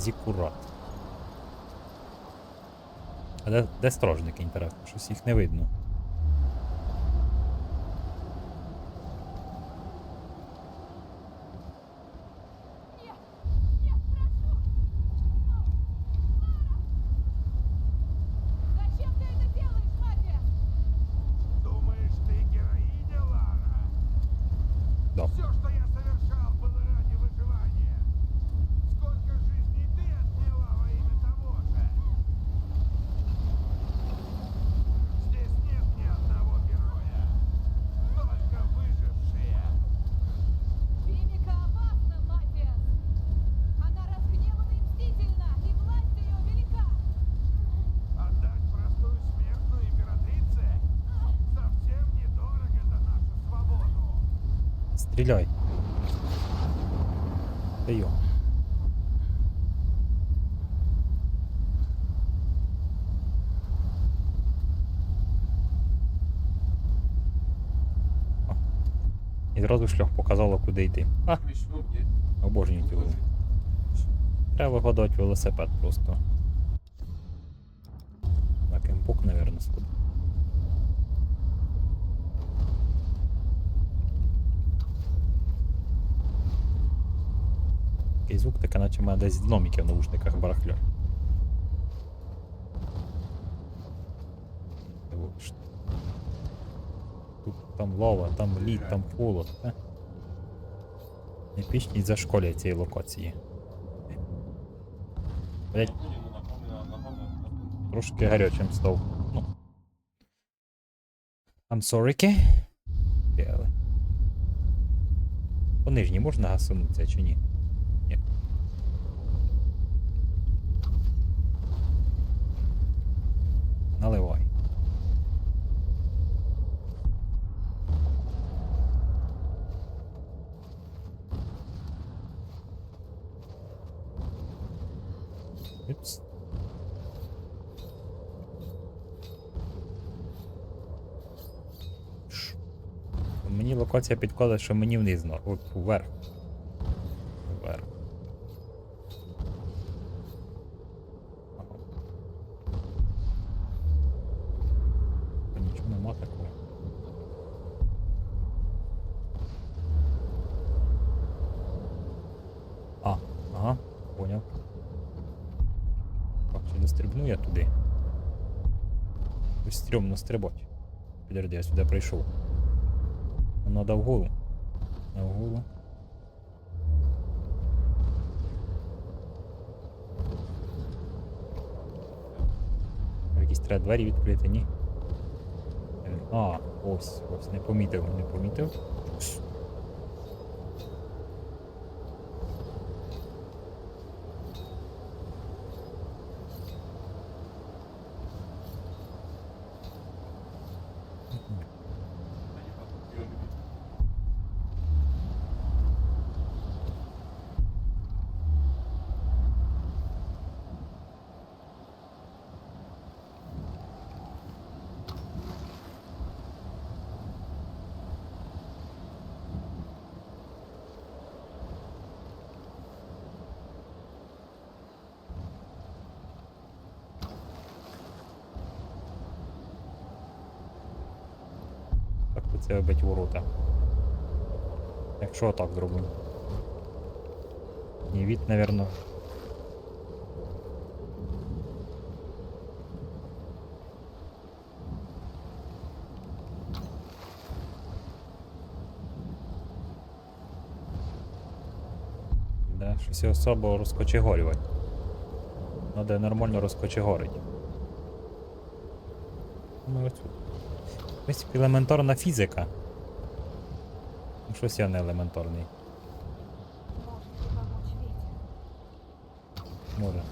Зікурат. А де, де стражники інтересно? Щось їх не видно. Стріляй. Та. О. І зразу шлях показало, куди йти. А, обожнюю цю гру. Треба вигадати велосипед просто. На кемпук, наверное, сходу. Звук таке, наче в мене десь гноміки в наушниках барахлять. Тут там лава, там лід, там холод. Е? Епічність зашколює цієї локації. Блять, трошки гарячим став. Ну. I'm sorry? По нижній можна гасунутися чи? Ні. Мені локація підказує, що мені вниз, на- вверх. Вверх. Нічого нема такого. А, ага, поняв. Так, чи дострибну я туди? Стрьомно стрибать. Підожди, я сюди прийшов. Надо вгору. Вгору. Якісь треба двері відкрити, ні? Е, А, ось, ось, не помітив, не помітив. Це робить ворота. Якщо так зробимо. Ні, від, напевно. Да, щось особо розкочегорювати. Надо нормально розкочегорити. Ну, ось тут. Принципі, елементарна фізика. Щось я не елементарний. Може.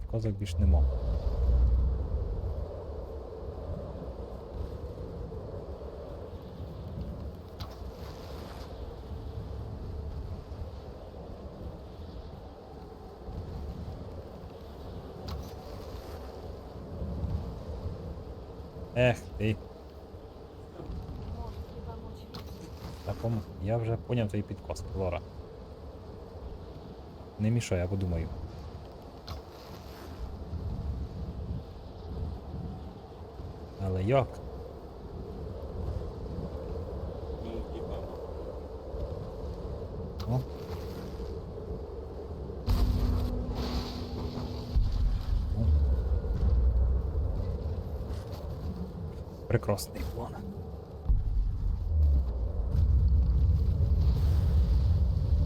Підказок більш нема. Ех ти. Может ли помочь ветер? Та пом... Я вже поняв твій підказки, Лора. Не мішай, я подумаю. Але як? О. О. Прекрасний план.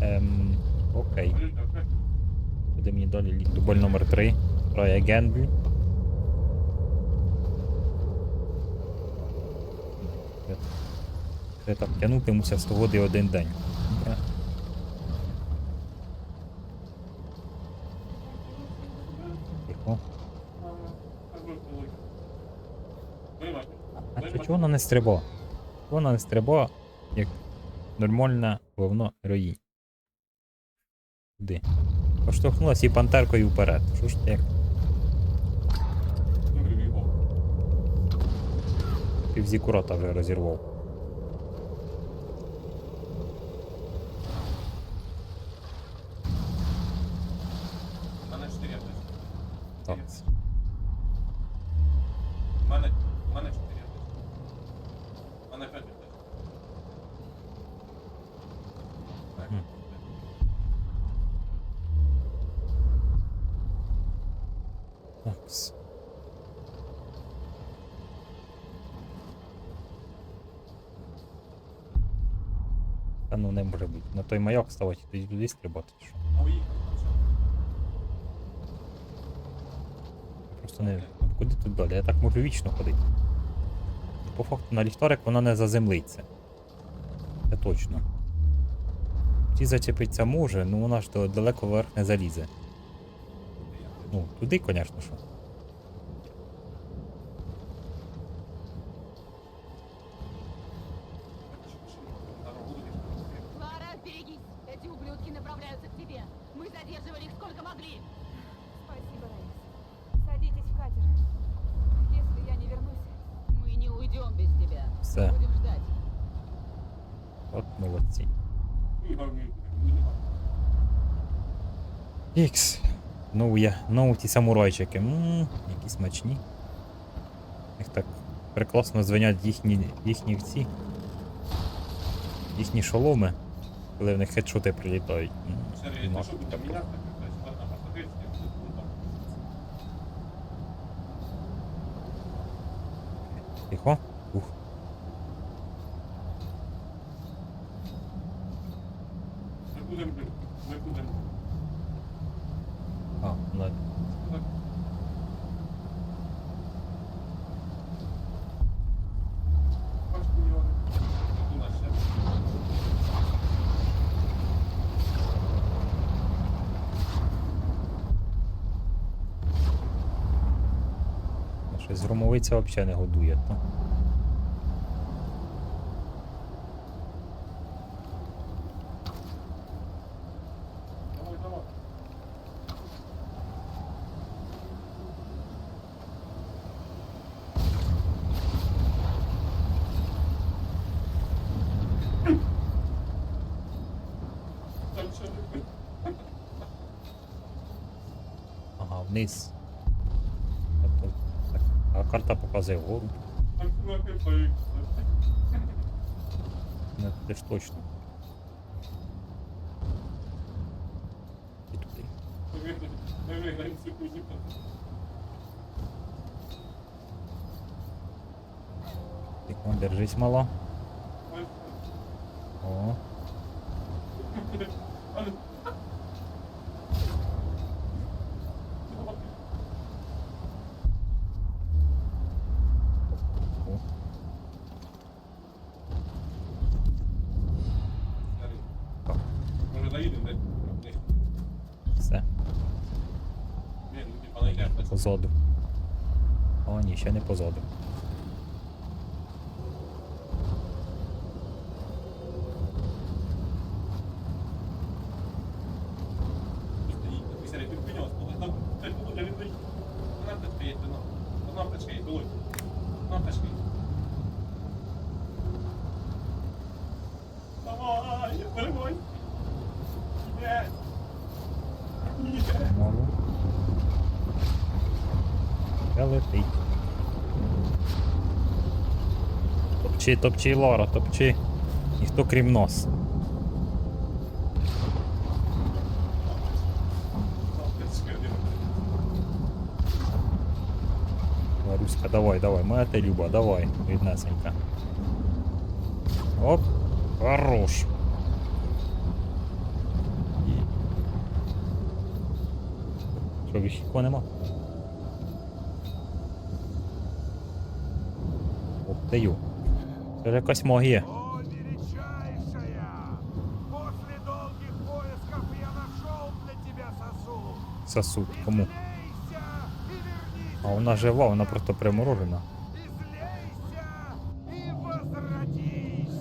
Ем, окей. Куди мені далі літ? Дубль номер 3. Рая Гендлі. Це так тягнутимуся з того один день. Добре. Тихо. А чого вона не стриба, як нормальна говно героїнь. Куди? Поштовхнулась і пантеркою вперед. Що ж ти як? Півзікурота вже розірвав. Мене 4. Так. У мене, у мене 4 аптечки. У мене 5 аптечок. Так. Мгм. Такс. Та ну не може бути. На той маяк ставати тоді туди стрибати. Просто не. Куди тут далі? Я так можу вічно ходити. По факту на ліхтарик вона не заземлиться. Це точно. Ті зачепиться може, ну вона ж далеко вверх не залізе. Ну, туди, звісно, що. Могли! Спасибо, Раис. Садитесь в катер. Если я не вернусь, мы не уйдем без тебя. Все, Будем ждать. от молодці. Ікс. Ну я, ну ті самурайчики. Ммм, які смачні. Їх так прекрасно звенять їхні, їхні ці. Їхні шоломи, коли в них хедшоти прилітають. М, Сергій, ти нема що буде такого. міняти? Тобто, одна посадиться, ну, там. Тихо. Ух. Ми будемо, ми будемо. А, ну, Бачиш, мільйони. Тут у нас ще. Громовиця взагалі не годує. То. Ага, вниз. Тобто, так, А карта показує вгору. Там кулаки поїхали. Не туди ж точно. І туди. Ми виграємо секунді. Тихо, держись мало. О, о. Так, Може заїдемо десь? Все, ну найдемо. позаду. О, ні, ще не позаду. Топчи, топчи, Лора, топчи. Ніхто крім нас. Ларуська, давай, давай, моя ти люба, давай, віднесенька. Оп, хорош. Що, більше нема? Ух ти ю. Це ж якась магія. Сосуд. Кому? А вона жива, вона просто приморожена. Излейся и возродись!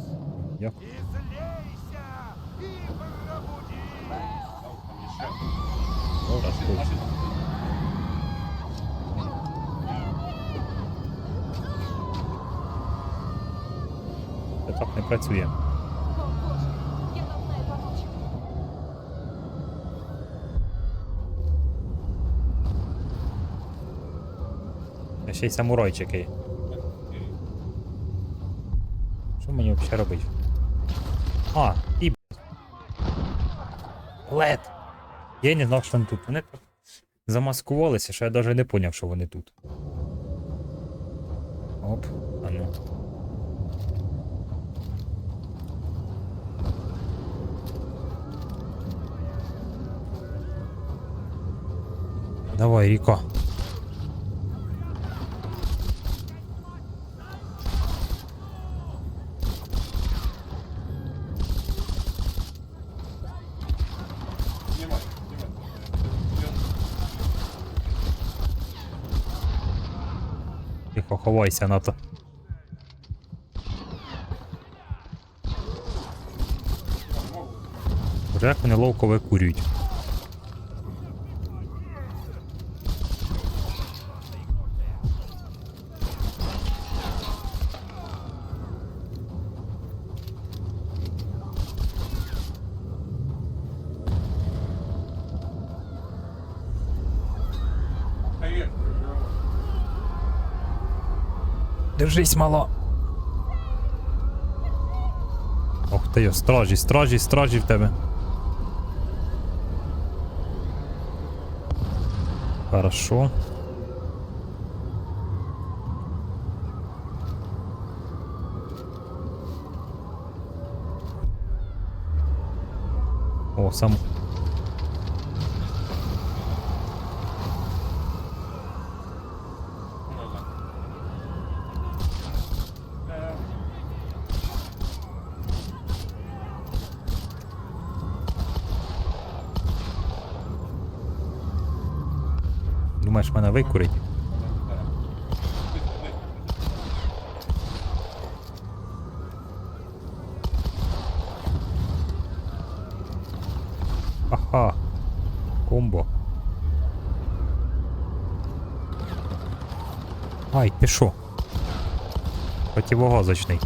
Як? Излейся и пробудись! Добре, точно. Це так не працює. А ще й самурайчики. Що мені взагалі робити? А, і. Лед! Я не знав, що вони тут. Вони так замаскувалися, що я навіть не зрозумів, що вони тут. Оп, а ну. Давай, Ріко. Тихо, ховайся на то. Вже як вони ловко викурюють. Держись, мало. Ох ти йо, стражі, стражі, стражі в тебе. Хорошо. О, сам. Думаєш, мене викурить? Ага. Комбо. Ай, ти шо? Противогазочний.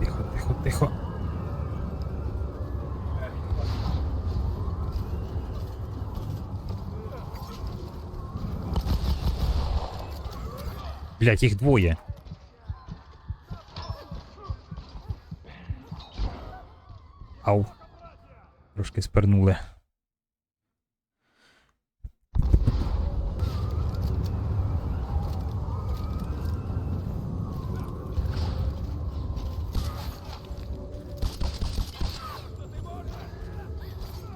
Тихо, тихо, тихо. Блять, їх двоє. Ау. Трошки спернули.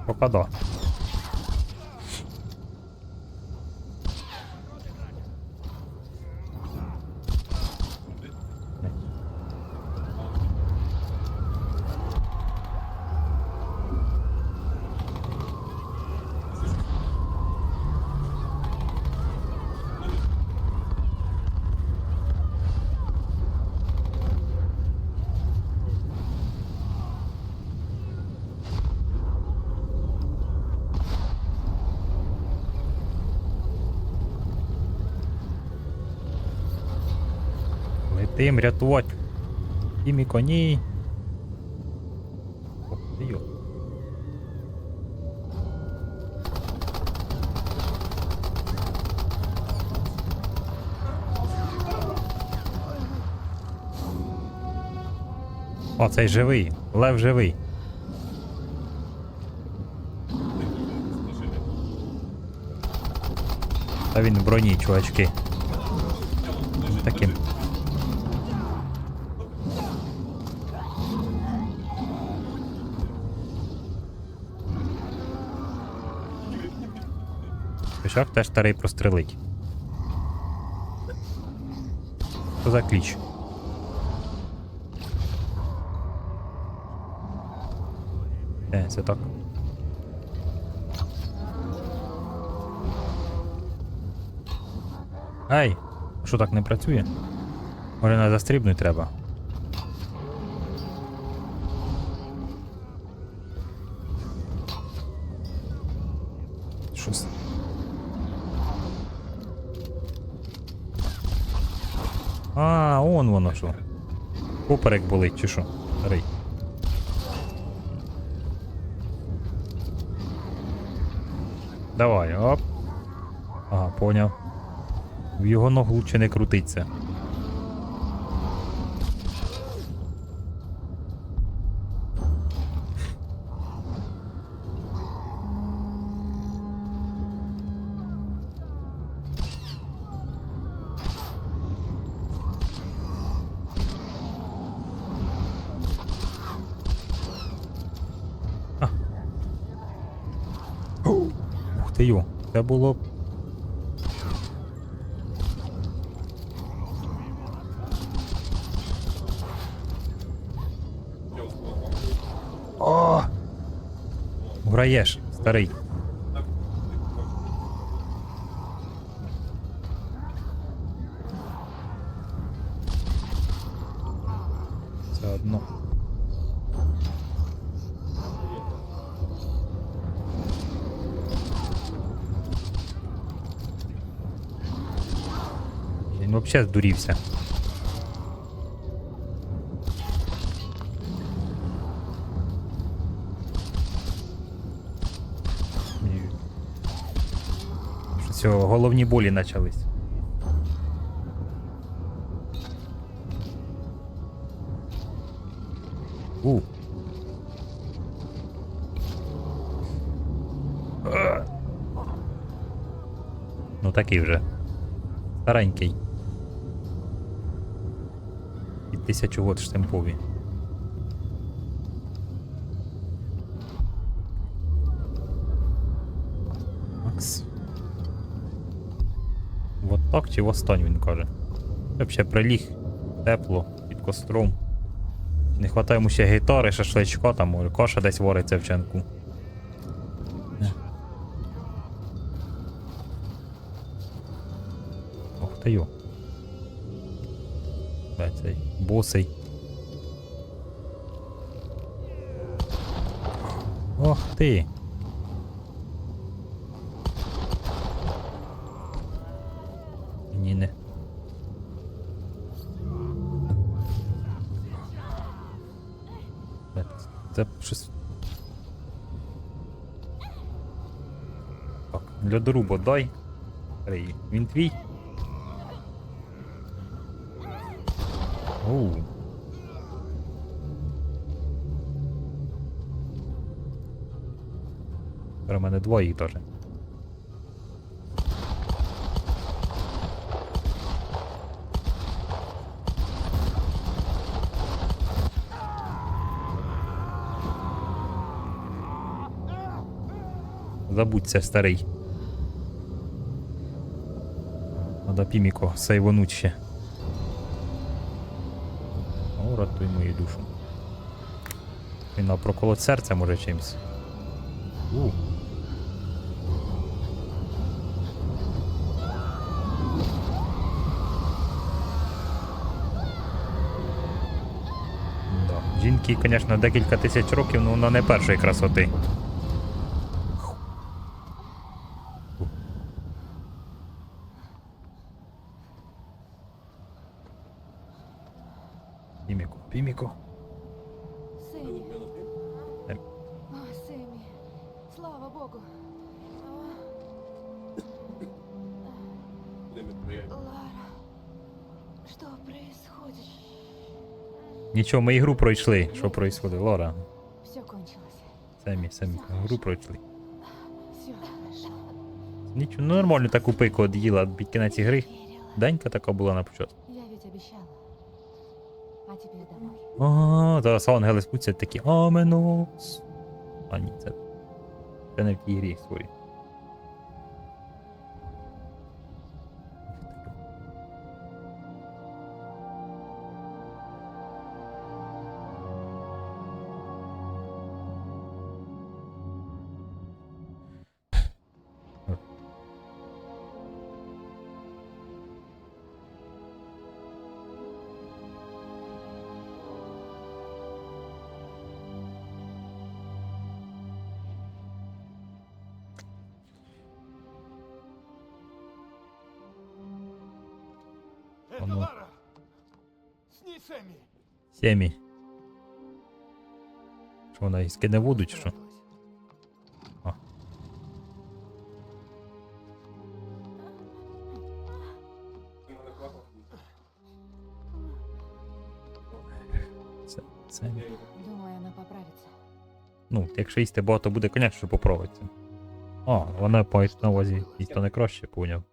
Пока Тим рятувати. І коні. Ох йо. О, цей живий. Лев живий. Та він в броні, чувачки. Таким. Пішак теж старий прострелить. Що за кліч? Е, це так. Ай! Що так не працює? Може на застрібнуть треба. Щось. А, он воно що. Поперек болить, чи що? Рей. Давай, оп. Ага, поняв. В його ногу лучше не крутиться. А. Ух ти йо, це було О! Граєш, старий. Це одно. Він Ні. Що цього головні болі почались. У. Ну такий вже. Старенький. І тисячу год штемпові. Макс. Вот так чи востань він каже. Взагалі приліг тепло під костром. Не хватає йому ще гітари, шашличка, там може коша десь вариться в чанку. Ох ти йо. Босий. Ох ти. Ні, не. Е, Це щось. Так, льодорубо дай. Він твій. Оу. Про мене двоє теж. Забудься, старий. Надо піміко сейвонуть ще. Рятуй мою душу. Він проколоть серця може чимсь. У. Да. Жінки, звісно, декілька тисяч років, але вона не першої красоти. Нічого, ми ігру пройшли. Що происходить, Лора? Все кончилось. Самі, самі гру пройшли. Все хорошо. Нічого, ну нормально таку пику од'їла під кінець ігри. Денька така була на початку. Я ведь обещала. А теперь домой. Ага, зараз ангели спуться такі Аменос. А ні, це. Це не в тій грі, сорі. Сімі. Що вона і скине воду чи що? Мене плакав? Це, Думаю, она поправится. Ну, якщо їсти багато буде, конечно, що попробується. А, вона має на увазі їсти то не краще, поняв.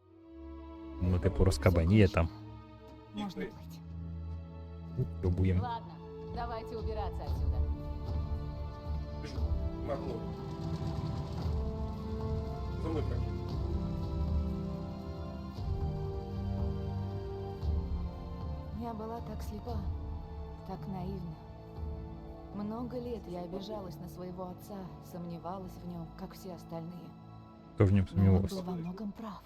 Ну, типу, розкабаніє там. Плыть. Пробуємо. Ладно, давайте убираться отсюда. Ти що? Махнув. За мною прийшли. Я была так слепа, так наивна. Много лет я обижалась на своего отца, сомневалась в нем, как все остальные. Хто ж в ньому Но он был сумнівався? во многом прав.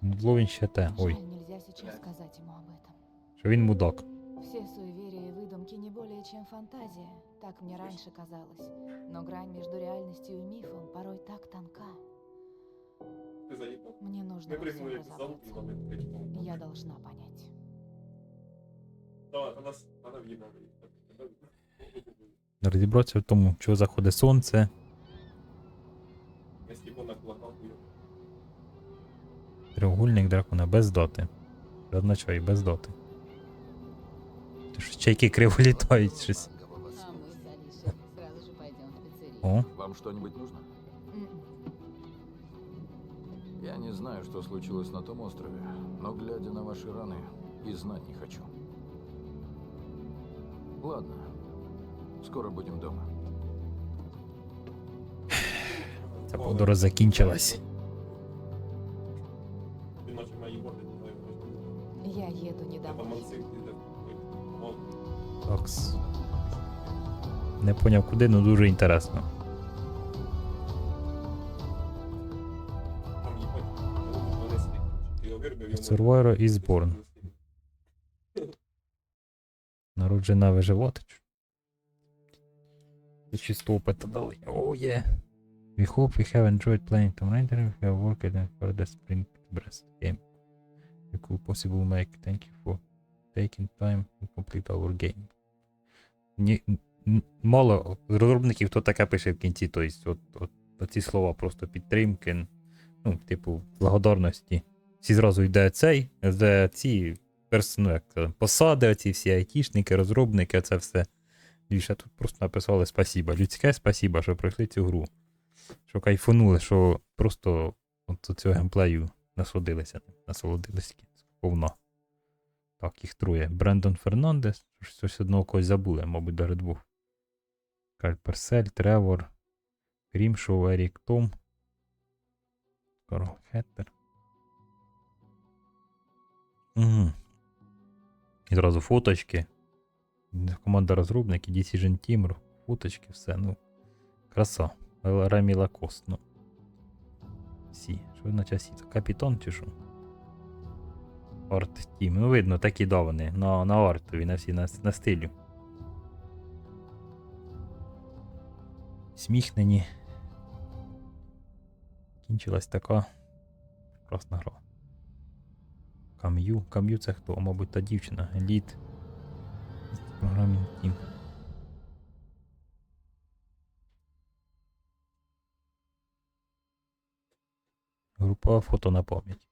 Мудло він ще те. Ой, Жаль, нельзя сейчас сказать ему об этом. що він мудак. Все суеверия и выдумки не более чем фантазия, так мне раньше казалось. Но грань между реальностью и мифом порой так тонка. Мне нужно во всем разобраться. Я должна понять. Розібратися в тому, чого заходить сонце. Треугольник дракона без доти. Що без доти. Чайки криво літають щось. О, Вам что-нибудь нужно? Я не знаю, что случилось на том острове, но глядя на ваши раны, и знать не хочу. Ладно. Скоро будем дома. ця подорож закінчилась. Я еду не домой. Такс. Не поняв куди, але дуже інтересно. Survivor is born. Народжена? Це чисто опита дали. О, є. We hope we have enjoyed playing Tomb Raider. We have worked for the Spring Breast game. We could possible make. Thank you for taking time to complete our game. Ні, мало розробників, хто таке пише в кінці. Тобто, от, от, оці слова просто підтримки, ну, типу, благодарності всі зразу йде цей, де ці перс, ну, як, посади, оці всі айтішники, розробники, це все. Більше тут просто написали спасіба. Людське спасіба, що пройшли цю гру. Що кайфанули, що просто от цього геймплею насолодилися. Насолодилися повно. Так, їх троє. Брендон Фернандес, щось одного когось забули, мабуть, навіть двох. Каль Персель, Тревор, Крімшоу, Ерік Том, Карл Хеттер. Угу. І зразу фоточки. Команда розробників, Decision Team, фоточки, все. Ну, краса. Ремі Лакост, ну. Сі. Що на часі? Це капітан чи що? Орт Тім. Ну, видно, такі да вони. На, на ортові, на всі на, на стилю. Сміхнені. Кінчилась така. Прекрасна гра. Кам'ю. Кам'ю це хто? Мабуть, та дівчина. Еліт. Програмінг Тім. Група фото на пам'ять.